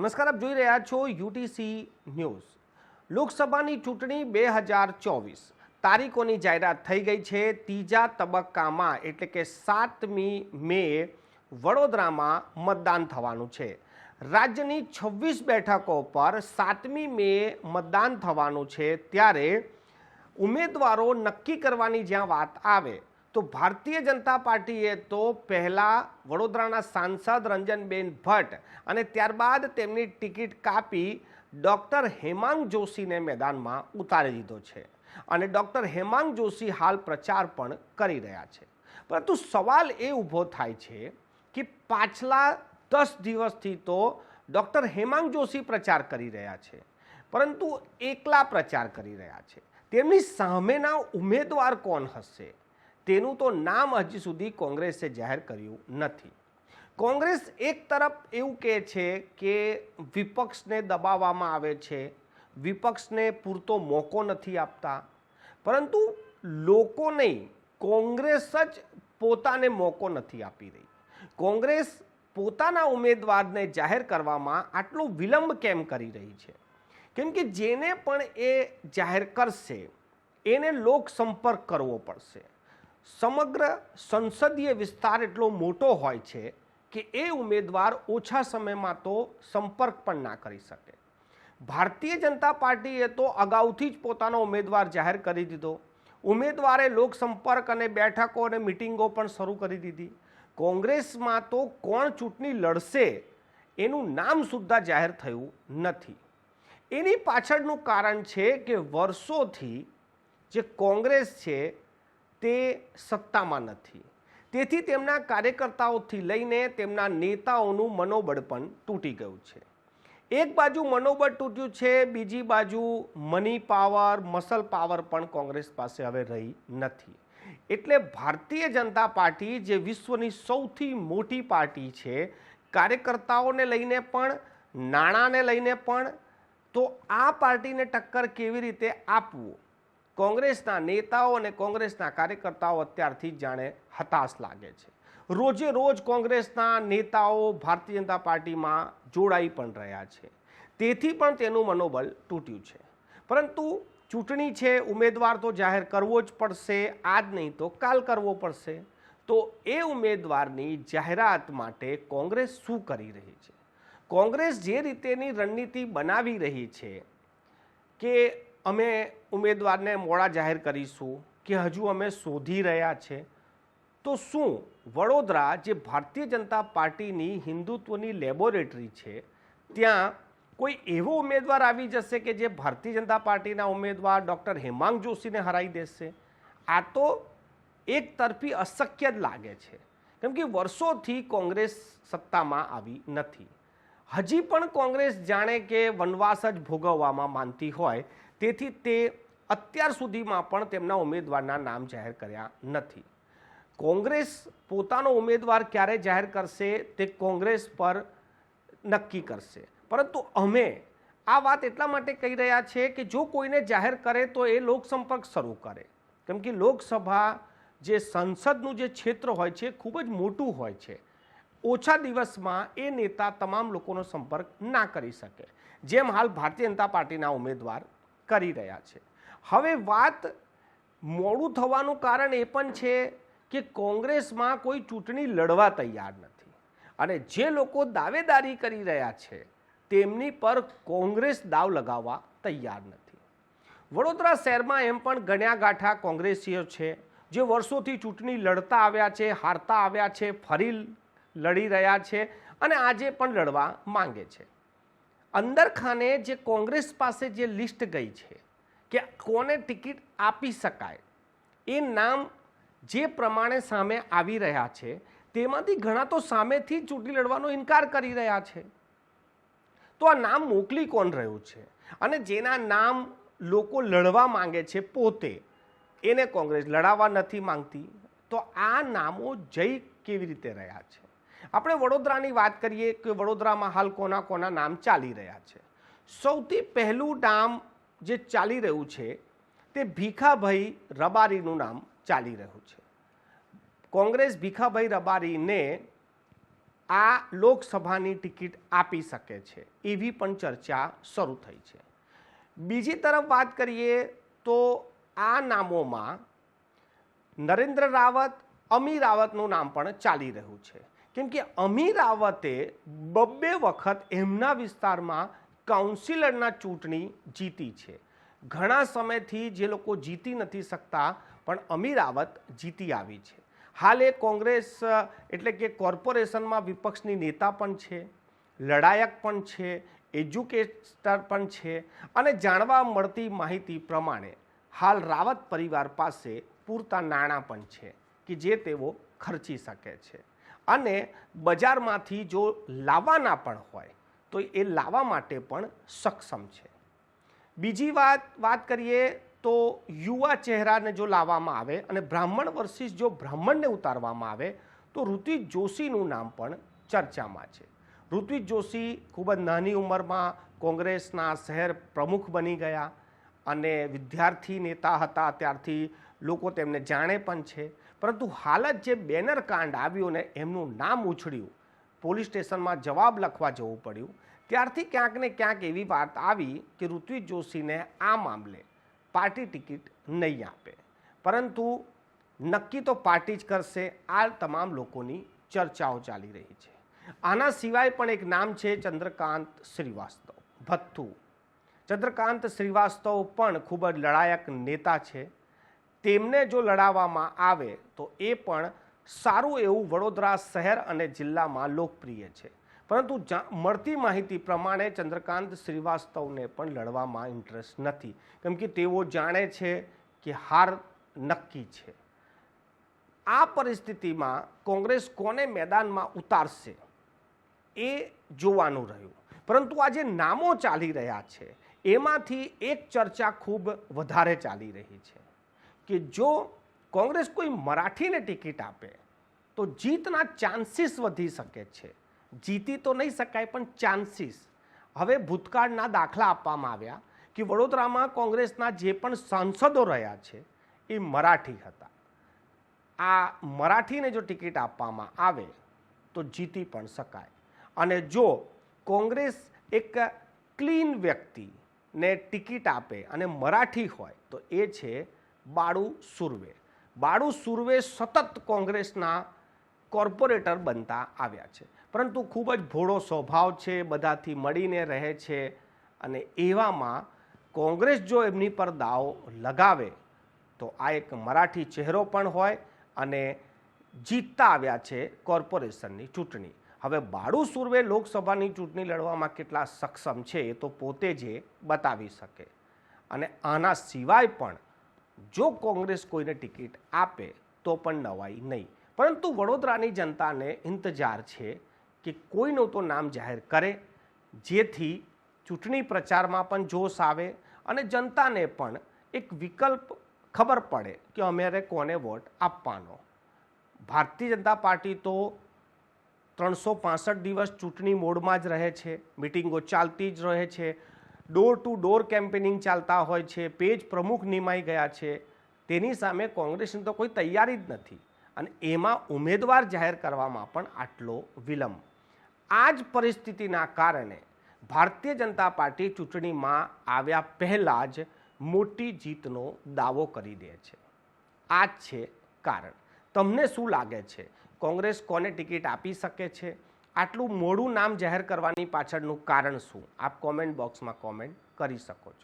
નમસ્કાર, આપ જોઈ રહ્યા છો યુટીસી ન્યૂઝ. લોકસભાની ચૂંટણી બે હજાર ચોવીસ. તારીખોની જાહેરાત થઈ ગઈ છે. ત્રીજા તબક્કામાં એટલે કે સાતમી મે વડોદરામાં મતદાન થવાનું છે. રાજ્યની છવ્વીસ બેઠકો પર સાતમી મે મતદાન થવાનું છે. ત્યારે ઉમેદવારો નક્કી કરવાની જ્યાં વાત આવે તો ભારતીય જનતા પાર્ટીએ તો પહેલાં વડોદરાના સાંસદ રંજનબેન ભટ્ટ અને ત્યારબાદ તેમની ટિકિટ કાપી ડૉક્ટર હેમાંગ જોશીને મેદાનમાં ઉતારી દીધો છે. અને ડૉક્ટર હેમાંગ જોશી હાલ પ્રચાર પણ કરી રહ્યા છે. પરંતુ સવાલ એ ઊભો થાય છે કે પાછલા દસ દિવસથી તો ડૉક્ટર હેમાંગ જોશી પ્રચાર કરી રહ્યા છે, પરંતુ એકલા પ્રચાર કરી રહ્યા છે. તેમની સામેના ઉમેદવાર કોણ હશે? તેનું તો નામ હજી સુધી કોંગ્રેસે જાહેર કર્યું નથી. કોંગ્રેસ એક તરફ એવું કહે છે કે વિપક્ષને દબાવવામાં આવે છે, વિપક્ષને પૂરતો મોકો નથી આપતા, પરંતુ લોકો નહીં, કોંગ્રેસ જ પોતાને મોકો નથી આપી રહી. કોંગ્રેસ પોતાના ઉમેદવારને જાહેર કરવામાં આટલો વિલંબ કેમ કરી રહી છે? કેમ કે જેને પણ એ જાહેર કરશે, એને લોક સંપર્ક કરવો પડશે. સમગ્ર સંસદીય વિસ્તાર એટલો મોટો હોય છે કે એ ઉમેદવાર ઓછા સમયમાં તો સંપર્ક પણ ના કરી શકે. ભારતીય જનતા પાર્ટીએ તો અગાઉથી જ પોતાનો ઉમેદવાર જાહેર કરી દીધો. ઉમેદવારે લોકસંપર્ક અને બેઠકો અને મિટિંગો પણ શરૂ કરી દીધી. કોંગ્રેસમાં તો કોણ ચૂંટણી લડશે એનું નામ સુદ્ધા જાહેર થયું નથી. એની પાછળનું કારણ છે કે વર્ષોથી જે કોંગ્રેસ છે તે સત્તામાં નથી. તેથી તેમના કાર્યકર્તાઓથી લઈને તેમના નેતાઓનું મનોબળ પણ તૂટી ગયું છે. એક બાજુ મનોબળ તૂટ્યું છે, બીજી બાજુ મની પાવર, મસલ પાવર પણ કોંગ્રેસ પાસે હવે રહી નથી. એટલે ભારતીય જનતા પાર્ટી, જે વિશ્વની સૌથી મોટી પાર્ટી છે, કાર્યકર્તાઓને લઈને પણ, નાણાંને લઈને પણ, તો આ પાર્ટીને ટક્કર કેવી રીતે આપવું? કોંગ્રેસના નેતાઓ અને કોંગ્રેસના કાર્યકર્તાઓ અત્યારથી જાણે હતાશ લાગે છે. રોજે રોજ કોંગ્રેસના નેતાઓ ભારતીય જનતા પાર્ટીમાં જોડાઈ પણ રહ્યા છે. તેથી પણ તેનું મનોબળ તૂટ્યું છે. પરંતુ ચૂંટણી છે, ઉમેદવાર તો જાહેર કરવો જ પડશે, આજ નહીં તો કાલ કરવો પડશે. તો એ ઉમેદવારની જાહેરાત માટે કોંગ્રેસ શું કરી રહી છે? કોંગ્રેસ જે રીતેની રણનીતિ બનાવી રહી છે કે અમે ઉમેદવારને મોડા જાહેર કરીશું કે હજુ અમે શોધી રહ્યા છે. તો શું વડોદરા જે ભારતીય જનતા પાર્ટીની હિન્દુત્વની લેબોરેટરી છે, ત્યાં કોઈ એવો ઉમેદવાર આવી જશે કે જે ભારતીય જનતા પાર્ટીના ઉમેદવાર ડૉક્ટર હેમાંગ જોશીને હરાઈ દેશે? આ તો એક તરફી અશક્ય જ લાગે છે. કેમ કે વર્ષોથી કોંગ્રેસ સત્તામાં આવી નથી. હજી પણ કોંગ્રેસ જાણે કે વનવાસ જ ભોગવવામાં માનતી હોય તેથી તે અત્યાર સુધીમાં પણ તેમના ઉમેદવારના નામ જાહેર કર્યા નથી. કોંગ્રેસ પોતાનો ઉમેદવાર ક્યારે જાહેર કરશે તે કોંગ્રેસ પર નક્કી કરશે. પરંતુ અમે આ વાત એટલા માટે કહી રહ્યા છે કે જો કોઈને જાહેર કરે તો એ લોકસંપર્ક શરૂ કરે. કેમ કે લોકસભા જે સંસદનું જે ક્ષેત્ર હોય છે ખૂબ જ મોટું હોય છે. ઓછા દિવસમાં એ નેતા તમામ લોકોનો સંપર્ક ના કરી શકે. જેમ હાલ ભારતીય જનતા પાર્ટીના ઉમેદવાર કરી રહ્યા છે. હવે વાત મોડું થવાનું કારણ એ પણ છે કે કોંગ્રેસમાં કોઈ ચૂંટણી લડવા તૈયાર નથી. અને જે લોકો દાવેદારી કરી રહ્યા છે, તેમની પર કોંગ્રેસ દાવ લગાવવા તૈયાર નથી. વડોદરા શહેરમાં એમ પણ ગણ્યા ગાંઠા કોંગ્રેસીઓ છે, જે વર્ષોથી ચૂંટણી લડતા આવ્યા છે, હારતા આવ્યા છે, ફરી લડી રહ્યા છે અને આજે પણ લડવા માંગે છે. અંદરખાને જે કોંગ્રેસ પાસે જે લિસ્ટ ગઈ છે કે કોને ટિકિટ આપી શકાય, એ નામ જે પ્રમાણે સામે આવી રહ્યા છે, તેમાંથી ઘણા તો સામેથી ચૂંટણી લડવાનો ઇનકાર કરી રહ્યા છે. તો આ નામ મોકલી કોણ રહ્યું છે? અને જેના નામ લોકો લડવા માંગે છે પોતે, એને કોંગ્રેસ લડાવવા નથી માંગતી. તો આ નામો જઈ કેવી રીતે રહ્યા છે? આપણે વડોદરાની વાત કરીએ કે વડોદરામાં હાલ કોના કોના નામ ચાલી રહ્યા છે. સૌથી પહેલું નામ જે ચાલી રહ્યું છે તે ભીખાભાઈ રબારીનું નામ ચાલી રહ્યું છે. કોંગ્રેસ ભીખાભાઈ રબારીને આ લોકસભાની ટિકિટ આપી શકે છે. એવી પણ ચર્ચા શરૂ થઈ છે. બીજી તરફ વાત કરીએ તો આ નામોમાં નરેન્દ્ર રાવત અમી રાવતનું નામ પણ ચાલી રહ્યું છે. કેમ કે અમીર રાવતે બબ્બે વખત એમના વિસ્તારમાં કાઉન્સિલરના ચૂંટણી જીતી છે. ઘણા સમયથી જે લોકો જીતી નથી શકતા, પણ અમીર રાવત જીતી આવી છે. હાલ એ કોંગ્રેસ એટલે કે કોર્પોરેશનમાં વિપક્ષની નેતા પણ છે, લડાયક પણ છે, એજ્યુકેટર પણ છે અને જાણવા મળતી માહિતી પ્રમાણે હાલ રાવત પરિવાર પાસે પૂરતા નાણાં પણ છે કે જે તેઓ ખર્ચી શકે છે. અને બજારમાંથી જો લાવવાના પણ હોય, તો એ લાવવા માટે પણ સક્ષમ છે. બીજી વાત વાત કરીએ તો યુવા ચહેરાને જો લાવવામાં આવે અને બ્રાહ્મણ વર્સિસ જો બ્રાહ્મણને ઉતારવામાં આવે, તો ઋત્વિક જોશીનું નામ પણ ચર્ચામાં છે. ઋત્વિક જોશી ખૂબ જ નાની ઉંમરમાં કોંગ્રેસના શહેર પ્રમુખ બની ગયા અને વિદ્યાર્થી નેતા હતા. ત્યારથી લોકો તેમને જાણે પણ છે. પરંતુ હાલ જ જે બેનર કાંડ આવ્યું ને એમનું નામ ઉછળ્યું, પોલીસ સ્ટેશનમાં જવાબ લખવા જવું પડ્યું, ત્યારથી ક્યાંક ને ક્યાંક એવી વાત આવી કે ઋત્વિજ જોશીને આ મામલે પાર્ટી ટિકિટ નહીં આપે. પરંતુ નક્કી તો પાર્ટી જ કરશે, આ તમામ લોકોની ચર્ચાઓ ચાલી રહી છે. આના સિવાય પણ એક નામ છે ચંદ્રકાંત શ્રીવાસ્તવ, ભથ્થુ. ચંદ્રકાંત શ્રીવાસ્તવ પણ ખૂબ જ લડાયક નેતા છે. તેમને જો લડાવવામાં આવે, તો એ પણ સારું એવું વડોદરા શહેર અને જિલ્લામાં લોકપ્રિય છે. પરંતુ મળતી માહિતી પ્રમાણે ચંદ્રકાંત શ્રીવાસ્તવને પણ લડવામાં ઇન્ટરેસ્ટ નથી. કેમ કે તેઓ જાણે છે કે હાર નક્કી છે. આ પરિસ્થિતિમાં કોંગ્રેસ કોને મેદાનમાં ઉતારશે? એ જોવાનું રહ્યું. પરંતુ આ જે નામો ચાલી રહ્યા છે, એમાંથી એક ચર્ચા ખૂબ વધારે ચાલી રહી છે. કે જો કોંગ્રેસ કોઈ મરાઠીને ટિકિટ આપે, તો જીતના ચાન્સીસ વધી શકે છે. જીતી તો નહીં શકાય, પણ ચાન્સીસ હવે ભૂતકાળના દાખલા આપવામાં આવ્યા કે વડોદરામાં કોંગ્રેસના જે પણ સાંસદો રહ્યા છે, એ મરાઠી હતા. આ મરાઠીને જો ટિકિટ આપવામાં આવે, તો જીતી પણ શકાય. અને જો કોંગ્રેસ એક ક્લીન વ્યક્તિને ટિકિટ આપે અને મરાઠી હોય, તો એ છે બાળુ સુરવે. બાળુ સુરવે સતત કોંગ્રેસના કોર્પોરેટર બનતા આવ્યા છે. પરંતુ ખૂબ જ ભોળો સ્વભાવ છે, બધાથી મળીને રહે છે અને એવામાં કોંગ્રેસ જો એમની પર દાવ લગાવે, તો આ એક મરાઠી ચહેરો પણ હોય અને જીતતા આવ્યા છે કોર્પોરેશનની ચૂંટણી. હવે બાળુ સુરવે લોકસભાની ચૂંટણી લડવામાં કેટલા સક્ષમ છે એ તો પોતે જ બતાવી શકે. અને આના સિવાય પણ જો કોંગ્રેસ કોઈને ટિકિટ આપે, તો પણ નવાઈ નહીં. પરંતુ વડોદરાની જનતાને ઇંતજાર છે કે કોઈનું તો નામ જાહેર કરે, જેથી ચૂંટણી પ્રચારમાં પણ જોશ આવે અને જનતાને પણ એક વિકલ્પ ખબર પડે કે અમારે કોને વોટ આપવાનો. ભારતીય જનતા પાર્ટી તો ત્રણસો દિવસ ચૂંટણી મોડમાં જ રહે છે, મિટિંગો ચાલતી જ રહે છે ડોર ટુ ડોર કેમ્પેનિંગ ચાલતા હોય છે પેજ પ્રમુખ નિમાઈ ગયા છે. તેની સામે કોંગ્રેસની તો કોઈ તૈયારી જ નથી. અને એમાં ઉમેદવાર જાહેર કરવામાં પણ આટલો વિલંબ. આ જ પરિસ્થિતિના કારણે ભારતીય જનતા પાર્ટી ચૂંટણીમાં આવ્યા પહેલાં જ મોટી જીતનો દાવો કરી દે છે. આ જ છે કારણ. તમને શું લાગે છે? કોંગ્રેસ કોને ટિકિટ આપી શકે છે? આટલું મોડું નામ જાહેર કરવાની પાછળનું કારણ શું? આપ કોમેન્ટ બોક્સમાં કોમેન્ટ કરી શકો છો.